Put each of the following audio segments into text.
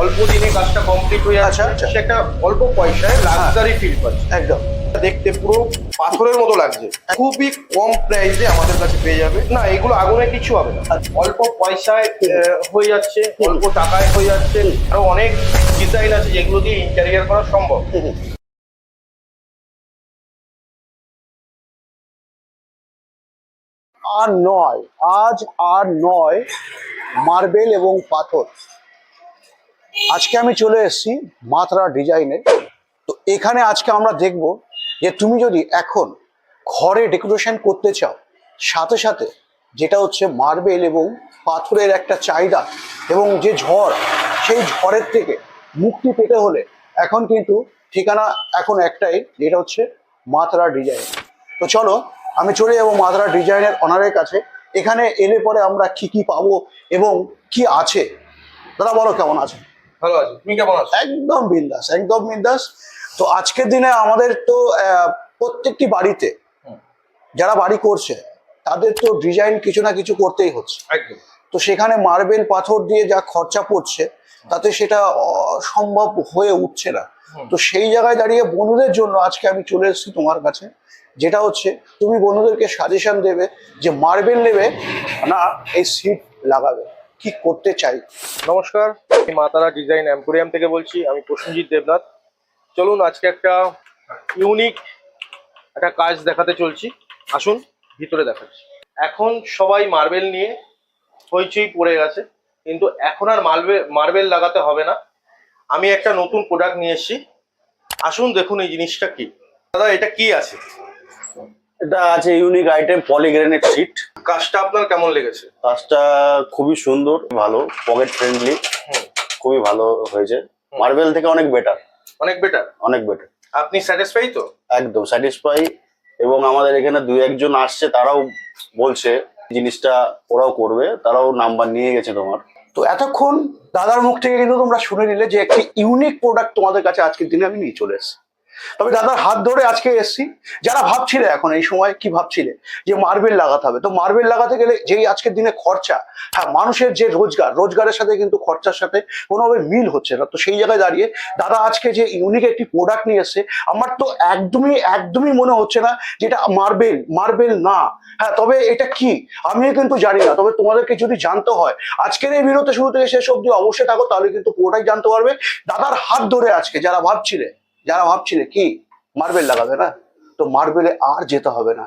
অল্প দিনে কাজটা কমপ্লিট হয়ে যাচ্ছে আচ্ছা, আচ্ছা। সে একটা অল্প পয়সায় লাক্সারি ফিল পাচ্ছে। একদম। দেখতে পুরো পাথরের মতো লাগছে। খুবই কম প্রাইসে আমাদের কাছে পেয়ে যাবে। না এগুলো আগুনে কিছু হবে না। আচ্ছা। অল্প পয়সায় হয়ে যাচ্ছে অল্প টাকায় হয়ে যাচ্ছে। আরও অনেক ডিজাইন আছে যেগুলো দিয়ে ইন্টেরিয়ার করা সম্ভব। আর নয় আজ আর নয় মার্বেল এবং পাথর। আজকে আমি চলে এসেছি মাত্রা ডিজাইনে তো এখানে আজকে আমরা দেখব যে তুমি যদি এখন ঘরে ডেকোরেশন করতে চাও, সাথে সাথে যেটা হচ্ছে মার্বেল এবং পাথরের একটা চাহিদা এবং যে ঝড়, সেই ঝড়ের থেকে মুক্তি পেতে হলে এখন কিন্তু ঠিকানা এখন একটাই, যেটা হচ্ছে মাত্রা ডিজাইন। তো চলো, আমি চলে যাব মাদ্রা ডিজাইনের অনারের কাছে। এখানে এলে পরে আমরা কি কি পাবো এবং কি আছে? দাদা বলো কেমন আছে? ভালো আছে? তুমি কেমন আছো? একদম বিন্দাস একদম বিন্দাস। তো আজকের দিনে আমাদের তো প্রত্যেকটি বাড়িতে যারা বাড়ি করছে তাদের তো ডিজাইন কিছু না কিছু করতেই হচ্ছে। একদম। তো সেখানে মার্বেল পাথর দিয়ে যা খরচা পড়ছে তাতে সেটা সম্ভব হয়ে উঠছে না। তো সেই জায়গায় দাঁড়িয়ে বন্ধুদের জন্য আজকে আমি চলে এসেছি তোমার কাছে যেটা হচ্ছে তুমি বন্ধুদেরকে সাজেশন দেবে যে মার্বেল নেবে না এই সিট লাগাবে। কি করতে চাই? নমস্কার। মাতারা ডিজাইন এম্পোরিয়াম থেকে বলছি আমি প্রসেনজিৎ দেবনাথ। চলুন আজকে একটা ইউনিক একটা কাজ দেখাতে চলছি। আসুন ভিতরে দেখাচ্ছি। এখন সবাই মার্বেল নিয়ে হইচই পড়ে গেছে কিন্তু এখন আর মার্বেল মার্বেল লাগাতে হবে না। আমি একটা নতুন প্রোডাক্ট নিয়ে এসেছি। আসুন দেখুন এই জিনিসটা কি। দাদা এটা কি আছে? এটা আছে ইউনিক আইটেম পলিগ্রেনেট সিট কাজটা আপনার কেমন লেগেছে? কাজটা খুবই সুন্দর ভালো পকেট ফ্রেন্ডলি হুম, খুবই ভালো হয়েছে। মার্বেল থেকে অনেক বেটার অনেক বেটার অনেক বেটার আপনি স্যাটিসফাই তো? একদম স্যাটিসফাই এবং আমাদের এখানে দু একজন আসছে তারাও বলছে জিনিসটা ওরাও করবে তারাও নাম্বার নিয়ে গেছে তোমার। তো এতক্ষণ দাদার মুখ থেকে কিন্তু তোমরা শুনে নিলে যে একটি ইউনিক প্রোডাক্ট তোমাদের কাছে আজকের দিনে আমি নিয়ে চলে এসেছি। তবে দাদার হাত ধরে আজকে এসেছি। যারা ভাবছিলে এখন এই সময় কি ভাবছিলে? যে মার্বেল লাগাতে হবে। তো মার্বেল লাগাতে গেলে যেই আজকের দিনে খরচা হ্যাঁ মানুষের যে রোজগার, রোজগারের সাথে কিন্তু খরচার সাথে কোনোভাবে মিল হচ্ছে না। তো সেই জায়গায় দাঁড়িয়ে দাদা আজকে যে ইউনিক একটি প্রোডাক্ট নিয়ে এসছে, আমার তো একদমই একদমই মনে হচ্ছে না যেটা মার্বেল মার্বেল না। হ্যাঁ তবে এটা কি? আমিও কিন্তু জানি না। তবে তোমাদেরকে যদি জানতে হয়, আজকের এই বিরতি শুরু থেকে শেষ অব্দি অবশ্যই থাকো, তাহলে কিন্তু পুরোটাই জানতে পারবে। দাদার হাত ধরে আজকে, যারা ভাবছিলে। যারা ভাবছিলে কি মার্বেল লাগাবে না তো মার্বেলে আর যেতে হবে না।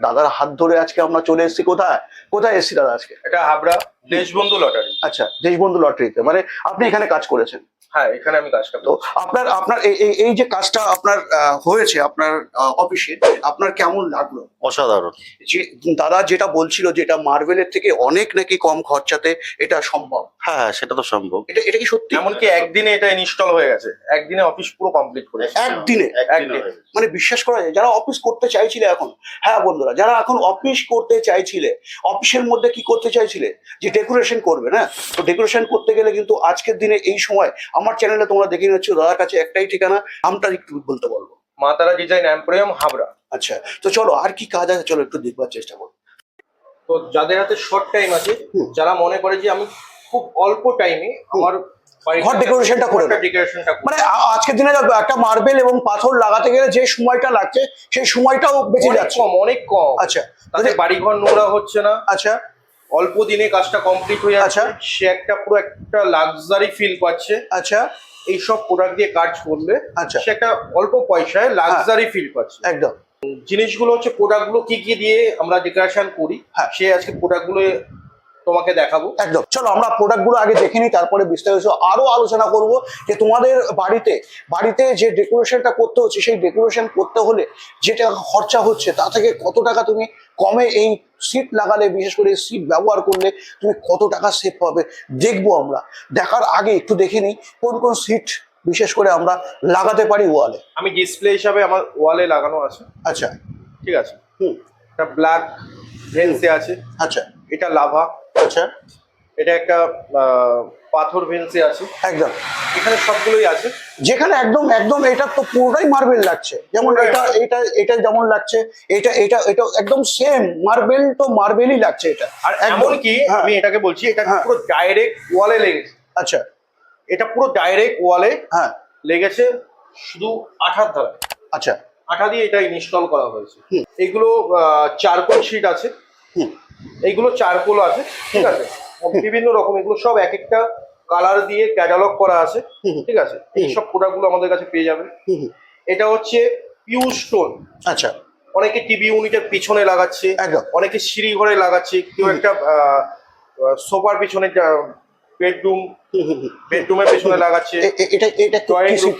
দাদার হাত ধরে আজকে আমরা চলে এসেছি কোথায়? কোথায় এসেছি দাদা আজকে? এটা হাবড়া দেশবন্ধু লটারি আচ্ছা দেশবন্ধু লটারিতে মানে আপনি এখানে কাজ করেছেন। হ্যাঁ এখানে আমি কাজটা তো আপনার আপনার এই- যে কাজটা আপনার হয়েছে আপনার অফিসে আপনার কেমন লাগল? অসাধারণ। যে দাদা যেটা বলছিল যে এটা মার্বেলের থেকে অনেক নাকি কম খরচাতে এটা সম্ভব? হ্যাঁ হ্যাঁ সেটা তো সম্ভব। এটা এটা কি সত্যি? এমনকি একদিনে এটা ইনস্টল হয়ে গেছে। একদিনে অফিস পুরো কমপ্লিট করে একদিনে? একদিনে। মানে বিশ্বাস করা যায় যারা অফিস করতে চাইছিলে এখন হ্যাঁ বন্ধুরা যারা এখন অফিস করতে চাইছিলে অফিসের মধ্যে কি করতে চাইছিলে? যে ডেকোরেশন করবে না? তো ডেকোরেশন করতে গেলে কিন্তু আজকের দিনে এই সময় আমার চ্যানেলে তোমরা দেখে নিচ্ছ দাদার কাছে একটাই ঠিকানা আমটা একটু বলতে বলব? মাতারা ডিজাইন এম্পোরিয়াম হাবড়া। আচ্ছা তো চলো আর কি কাজ আছে? চলো একটু দেখবার চেষ্টা করো। তো যাদের হাতে শর্ট টাইম আছে যারা মনে করে যে আমি খুব অল্প টাইমে আমার ঘর decorationটা করে। ডেকোরেশনটা মানে আজকের দিনে একটা মার্বেল এবং পাথর লাগাতে গেলে যে সময়টা লাগছে সেই সময়টাও বেঁচে যাচ্ছে। কম অনেক কম। আচ্ছা তাতে বাড়িঘর নোংরা হচ্ছে না। আচ্ছা। অল্প দিনে কাজটা কমপ্লিট হয়ে যাচ্ছে আচ্ছা। সে একটা পুরো একটা লাক্সারি ফিল পাচ্ছে আচ্ছা এইসব প্রোডাক্ট দিয়ে কাজ করলে আচ্ছা। সে একটা অল্প পয়সায় লাক্সারি ফিল পাচ্ছে একদম জিনিসগুলো হচ্ছে প্রোডাক্টগুলো কি কি দিয়ে আমরা ডেকোরেশন করি হ্যাঁ। সে আজকে প্রোডাক্টগুলো তোমাকে দেখাবো। একদম। চলো আমরা প্রোডাক্টগুলো আগে দেখে নিই তারপরে বিস্তারিত আরও আলোচনা করব যে তোমাদের বাড়িতে বাড়িতে যে ডেকোরেশনটা করতে হচ্ছে সেই ডেকোরেশন করতে হলে যে টাকা খরচা হচ্ছে তা থেকে কত টাকা তুমি কমে এই সিট লাগালে বিশেষ করে সিট ব্যবহার করলে তুমি কত টাকা সেভ পাবে? দেখব আমরা। দেখার আগে একটু দেখে নিই কোন কোন সিট বিশেষ করে আমরা লাগাতে পারি ওয়ালে আমি ডিসপ্লে হিসাবে আমার ওয়ালে লাগানো আছে। আচ্ছা। ঠিক আছে? হুম। একটা ব্ল্যাক ভেন্সে আছে। আচ্ছা। এটা লাভা আচ্ছা এটা একটা পাথর ভেন্সে আছে। একদম। এখানে সবগুলোই আছে? যেখানে একদম একদম এটা তো পুরোটাই মার্বেল লাগছে। যেমন এটা এটা এটা যেমন লাগছে এটা এটা এটা একদম সেম মার্বেল তো মার্বেলই লাগছে এটা। আর একদম। এমনকি হ্যাঁ, আমি এটাকে বলছি এটা হ্যাঁ। পুরো ডাইরেক্ট ওয়ালে লেগেছে। আচ্ছা। এটা পুরো ডাইরেক্ট ওয়ালে হ্যাঁ। লেগেছে শুধু আঠার ধারা আচ্ছা। আঠা দিয়ে এটা ইনস্টল করা হয়েছে। এগুলো চারকোল শিট আছে। হুম। এইগুলো চারকোল আছে ঠিক আছে? বিভিন্ন রকম এগুলো সব এক একটা কালার দিয়ে ক্যাটালগ করা আছে ঠিক আছে? এই সব প্রোডাক্টগুলো আমাদের কাছে পেয়ে যাবে। এটা হচ্ছে পিউ স্টোন আচ্ছা। অনেকে টিভি ইউনিটের পিছনে লাগাচ্ছে। অনেকে সিঁড়ি ঘরে লাগাচ্ছে কেউ একটা সোফার পিছনে বেডরুম। বেডরুমের পেছনে লাগাচ্ছে। এটা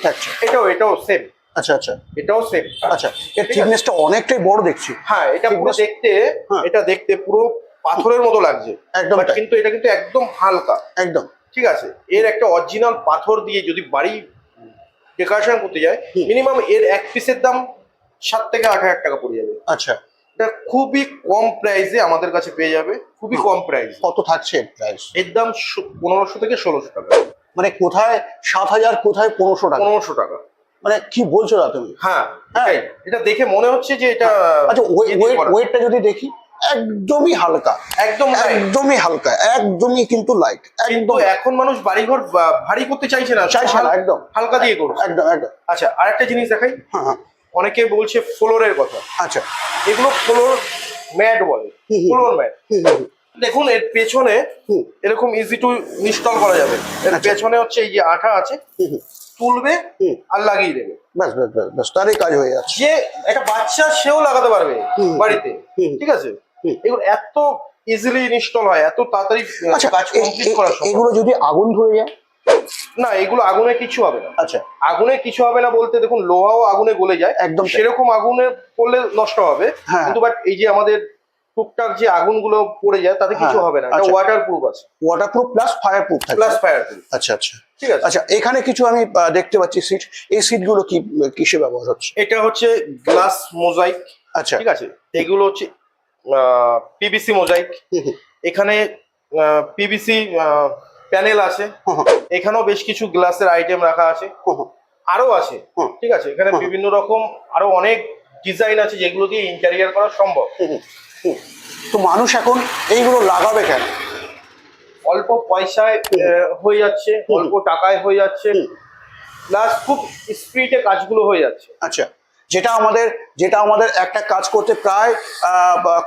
থাকছে? এটাও এটাও সেম আচ্ছা আচ্ছা। এটাও সেম আচ্ছা এর থিকনেসটা অনেকটাই বড় দেখছি। হ্যাঁ এটা পুরো দেখতে হ্যাঁ। এটা দেখতে পুরো পাথরের মতো লাগছে। একদম কিন্তু এটা কিন্তু একদম হালকা। একদম। ঠিক আছে? এর একটা অরিজিনাল পাথর দিয়ে যদি বাড়ি ডেকোরেশন করতে যায় মিনিমাম এর এক পিসের দাম সাত থেকে আট হাজার টাকা পড়ে যাবে। আচ্ছা। এটা খুবই কম প্রাইসে আমাদের কাছে পেয়ে যাবে। খুবই কম প্রাইস কত থাকছে প্রাইস এর দাম পনেরোশো থেকে ষোলোশো টাকা। মানে কোথায় সাত হাজার কোথায় পনেরোশো টাকা? পনেরোশো টাকা। মানে কি বলছো না তুমি? হ্যাঁ হ্যাঁ। এটা দেখে মনে হচ্ছে যে এটা আচ্ছা ইয়ে দিয়ে ওয়েটটা যদি দেখি একদমই হালকা। একদম একদমই হালকা একদমই কিন্তু লাইট কিন্তু একদম। এখন মানুষ বাড়িঘর ভারী করতে চাইছে না। চাইছে না, একদম। হালকা দিয়ে করো একদম একদম। আচ্ছা আরেকটা জিনিস দেখাই। হ্যাঁ হ্যাঁ। অনেকে বলছে ফ্লোরের কথা। আচ্ছা। এগুলো ফ্লোর ম্যাট বলে। Floor mat. দেখুন এর পেছনে। এরকম ইজি টু ইনস্টল করা যাবে। এর আচ্ছা। পেছনে হচ্ছে এই যে আঠা আছে। তুলবে। আর লাগিয়ে দেবে ব্যাস ব্যাস ব্যাস ব্যাস তারই কাজ হয়ে যাচ্ছে যে একটা বাচ্চা সেও লাগাতে পারবে। বাড়িতে। ঠিক আছে। এগুলো এত ইজিলি ইনস্টল হয় এত তাড়াতাড়ি আচ্ছা কাজ কমপ্লিট করা সম্ভব এগুলো যদি আগুন ধরে যায় না এগুলো আগুনে কিছু হবে না আচ্ছা আগুনে কিছু হবে না বলতে দেখুন লোহাও আগুনে গলে যায় একদম সেরকম আগুনে পড়লে নষ্ট হবে হ্যাঁ। কিন্তু বাট এই যে আমাদের টুকটাক যে আগুনগুলো পড়ে যায় তাতে কিছু হ্যাঁ, হবে না। এটা আচ্ছা। ওয়াটার প্রুফ আছে। ওয়াটারপ্রুফ প্লাস ফায়ার প্রুফ থাকে। প্লাস ফায়ার প্রুফ আচ্ছা আচ্ছা। ঠিক আছে। আচ্ছা এখানে কিছু আমি দেখতে পাচ্ছি সিট এই সিটগুলো কি কিসে ব্যবহার হচ্ছে? এটা হচ্ছে গ্লাস মোজাইক আচ্ছা। ঠিক আছে? এগুলো হচ্ছে পিবিসি মোজাইক এখানে পিবিসি প্যানেল আছে। এখানেও বেশ কিছু গ্লাসের আইটেম রাখা আছে। আরও আছে। ঠিক আছে? এখানে বিভিন্ন রকম আরও অনেক ডিজাইন আছে যেগুলো দিয়ে ইন্টেরিয়ার করা সম্ভব। তো মানুষ এখন এইগুলো লাগাবে কেন? অল্প পয়সায় হয়ে যাচ্ছে অল্প টাকায় হয়ে যাচ্ছে প্লাস খুব স্পিডে কাজগুলো হয়ে যাচ্ছে। আচ্ছা যেটা আমাদের যেটা আমাদের একটা কাজ করতে প্রায়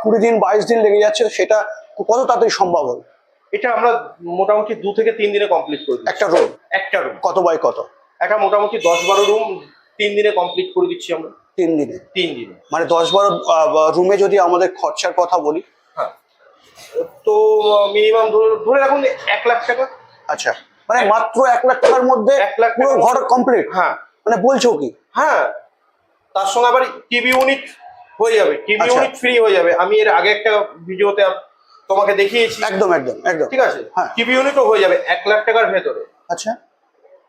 কুড়ি দিন বাইশ দিন লেগে যাচ্ছে সেটা কত তাড়াতাড়ি সম্ভব হবে? এটা আমরা মোটামুটি দু থেকে তিন দিনে কমপ্লিট করি একটা রুম একটা রুম কত বাই কত? একটা মোটামুটি দশ বারো রুম তিন দিনে কমপ্লিট করে দিচ্ছি আমরা। তিন দিনে। তিন দিনে। মানে দশ বারো রুমে যদি আমাদের খরচার কথা বলি। হ্যাঁ। তো মিনিমাম ধরে রাখুন এক লাখ টাকা। আচ্ছা মানে মাত্র এক লাখ টাকার মধ্যে এক লাখ পুরো ঘর কমপ্লিট হ্যাঁ। মানে বলছো কি? হ্যাঁ। তার সঙ্গে আবার টিভি ইউনিট হয়ে যাবে। টিভি। ইউনিট ফ্রি হয়ে যাবে। আমি এর আগে একটা ভিডিওতে তোমাকে দেখিয়েছি। একদম একদম একদম। ঠিক আছে? হ্যাঁ। টিভি ইউনিটও হয়ে যাবে এক লাখ টাকার ভেতরে। আচ্ছা।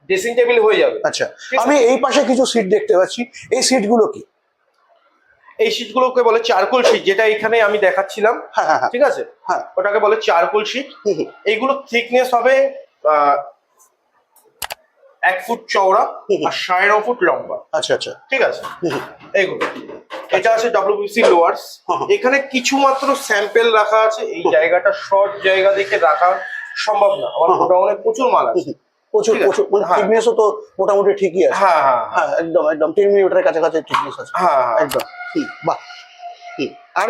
ড্রেসিং টেবিল হয়ে যাবে। আচ্ছা আমি এই পাশে কিছু সিট দেখতে পাচ্ছি। এই সিটগুলো কি? এই শীটগুলোকে বলে চারকোল শীট যেটা এখানে আমি দেখাচ্ছিলাম। হ্যাঁ হ্যাঁ হ্যাঁ। ঠিক আছে? হ্যাঁ। ওটাকে বলে চারকোল শীট হুম, এইগুলো থিকনেস হবে এক ফুট চওড়া আর সাড়ে ন ফুট লম্বা। আচ্ছা আচ্ছা। ঠিক আছে? এইগুলো। এটা আছে ডব্লিউবিসি লোয়ার্স। এখানে কিছু মাত্র স্যাম্পেল রাখা আছে। এই জায়গাটা শর্ট জায়গা দেখে রাখা সম্ভব না। আমার। গোডাউনে প্রচুর মাল আছে। প্রচুর প্রচুর মানে হ্যাঁ। থিকনেসও তো মোটামুটি ঠিকই আছে। হ্যাঁ হ্যাঁ হ্যাঁ। একদম একদম। তিন মিলিমিটারের কাছাকাছি থিকনেস আছে। হ্যাঁ হ্যাঁ। একদম। হুম, বাহ। আর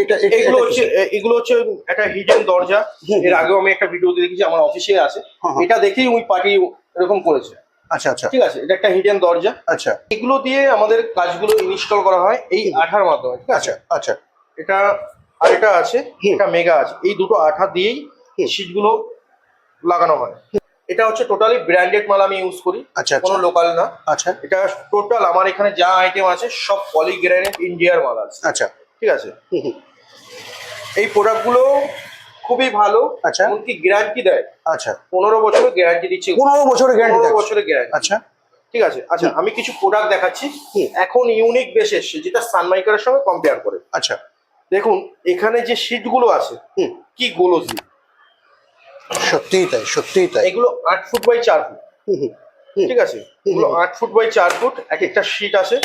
এটা এগুলো হচ্ছে এগুলো হচ্ছে একটা হিডেন দরজা। এর আগেও আমি একটা ভিডিওতে দেখেছি আমার অফিসে আছে। হ্যাঁ, হ্যাঁ। এটা দেখেই ওই পার্টি এরকম করেছে। আচ্ছা আচ্ছা। ঠিক আছে এটা একটা হিডেন দরজা। আচ্ছা। এগুলো দিয়ে আমাদের কাজগুলো ইনস্টল করা হয় এই আঠার মাধ্যমে ঠিক আছে? আচ্ছা আচ্ছা। এটা আর এটা আছে এটা মেগা আছে। এই দুটো আঠা দিয়েই। শীটগুলো লাগানো হয়। এটা হচ্ছে টোটালি ব্র্যান্ডেড মাল আমি ইউজ করি আচ্ছা কোনো আচ্ছা। লোকাল না। আচ্ছা। এটা টোটাল আমার এখানে যা আইটেম আছে সব পলিগ্রেনেট ইন্ডিয়ার মাল আছে। আচ্ছা। ঠিক আছে? এই প্রোডাক্টগুলো খুবই ভালো আচ্ছা। এমনকি গ্যারান্টি দেয়। আচ্ছা। পনেরো বছরের গ্যারান্টি দিচ্ছে। পনেরো বছরের গ্যারান্টি পনেরো বছরের গ্যারান্টি আচ্ছা। ঠিক আছে? আচ্ছা আমি কিছু প্রোডাক্ট দেখাচ্ছি। এখন ইউনিক বেশ এসছে যেটা সানমাইকারের সঙ্গে কম্পেয়ার করে। আচ্ছা। দেখুন এখানে যে শীটগুলো আছে কি গোলজি। সত্যিই তাই সত্যিই তাই। এগুলো আট ফুট বাই চার ফুট। ঠিক আছে? এগুলো আট ফুট বাই চার ফুট এক একটা শীট আছে।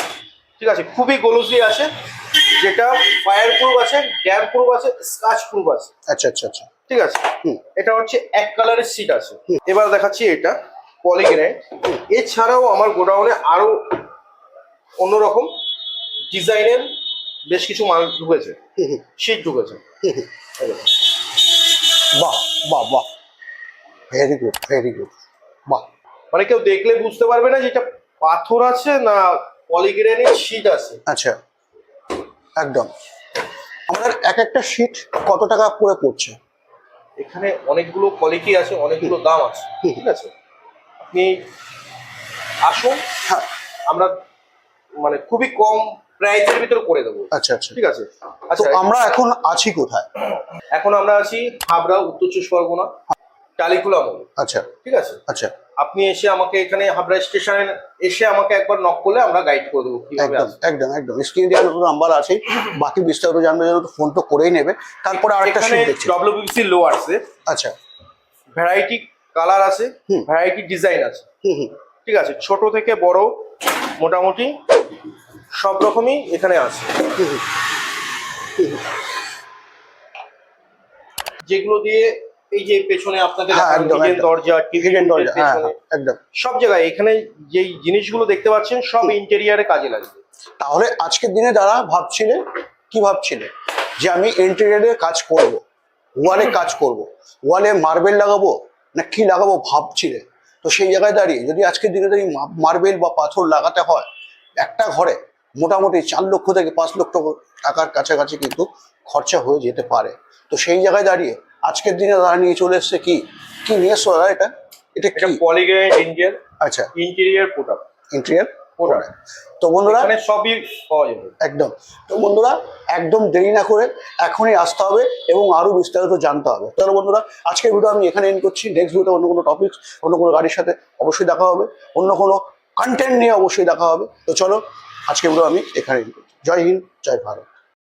ঠিক আছে? খুবই গোলজি আছে। যেটা ফায়ার প্রুফ আছে ড্যাম প্রুফ আছে স্কাচ প্রুফ আছে। আচ্ছা আচ্ছা আচ্ছা। ঠিক আছে। এটা হচ্ছে এক কালারের সিট আছে। এবার দেখাচ্ছি এটা পলিগ্রেনাইট এছাড়াও আমার গোডাউনে আরও অন্যরকম ডিজাইনের বেশ কিছু মাল ঢুকেছে। শীট ঢুকেছে। বাহ বাহ বাহ। ভেরি গুড ভেরি গুড বাহ। মানে কেউ দেখলে বুঝতে পারবে না যে এটা পাথর আছে না পলিগ্রেনের শীট আছে। আচ্ছা একদম। আমাদের এক একটা শিট কত টাকা করে পড়ছে? এখানে অনেকগুলো কোয়ালিটি আছে অনেকগুলো দাম আছে ঠিক আছে? আপনি আসুন হ্যাঁ। আমরা মানে খুবই কম প্রাইসের ভিতরে করে দেবো। আচ্ছা আচ্ছা। ঠিক আছে? আচ্ছা আমরা এখন আছি কোথায়? এখন আমরা আছি হাবড়া উত্তর চব্বিশ পরগনা। টালিকুলা মোড় আচ্ছা। ঠিক আছে? আচ্ছা। আপনি এসে আমাকে এখানে হাবড়া স্টেশনে এসে আমাকে একবার নক করলে আমরা গাইড করে দেবো একদম একদম একদম। স্ক্রিন দেওয়ার নাম্বার আছে বাকি বিস্তারিত জানবে জন্য ফোন তো করেই নেবে। তারপরে আরেকটা শিট দেখছি। ডব্লিউবিসি লো আছে। আচ্ছা। ভ্যারাইটি কালার আছে। ভ্যারাইটি ডিজাইন আছে। ঠিক আছে? ছোট থেকে বড় মোটামুটি সব রকমই এখানে আছে। যেগুলো দিয়ে এই যে পেছনে আপনাদের হ্যাঁ। দরজা টিভি দরজা হ্যাঁ হ্যাঁ, একদম। সব জায়গায় এখানে যেই জিনিসগুলো দেখতে পাচ্ছেন সব ইন্টেরিয়ারে কাজে লাগবে। তাহলে আজকের দিনে যারা ভাবছিলে? কি ভাবছিলে? যে আমি ইন্টেরিয়ারে কাজ করব ওয়ালে কাজ করব ওয়ালে মার্বেল লাগাবো না কি লাগাবো ভাবছিলে? তো সেই জায়গায় দাঁড়িয়ে যদি আজকের দিনে যদি মার্বেল বা পাথর লাগাতে হয় একটা ঘরে মোটামুটি চার লক্ষ থেকে পাঁচ লক্ষ টাকার কাছাকাছি কিন্তু খরচা হয়ে যেতে পারে। তো সেই জায়গায় দাঁড়িয়ে আজকের দিনে তারা নিয়ে চলে এসছে কি? কি নিয়ে এসছো দাদা এটা? এটা কি? পলিগ্রেনেট ইন্ডিয়ার আচ্ছা। ইন্টেরিয়ার প্রোডাক্ট ইন্টেরিয়ার প্রোডাক্ট তো বন্ধুরা সবই পাওয়া যাবে। একদম। তো বন্ধুরা একদম দেরি না করে এখনই আসতে হবে এবং আরও বিস্তারিত জানতে হবে। তাহলে বন্ধুরা আজকের ভিডিও আমি এখানে এন্ড করছি। নেক্সট ভিডিওতে অন্য কোনো টপিক অন্য কোনো গাড়ির সাথে অবশ্যই দেখা হবে। অন্য কোনো কন্টেন্ট নিয়ে অবশ্যই দেখা হবে। তো চলো আজকের ভিডিও আমি এখানে এন্ড করছি। জয় হিন্দ জয় ভারত।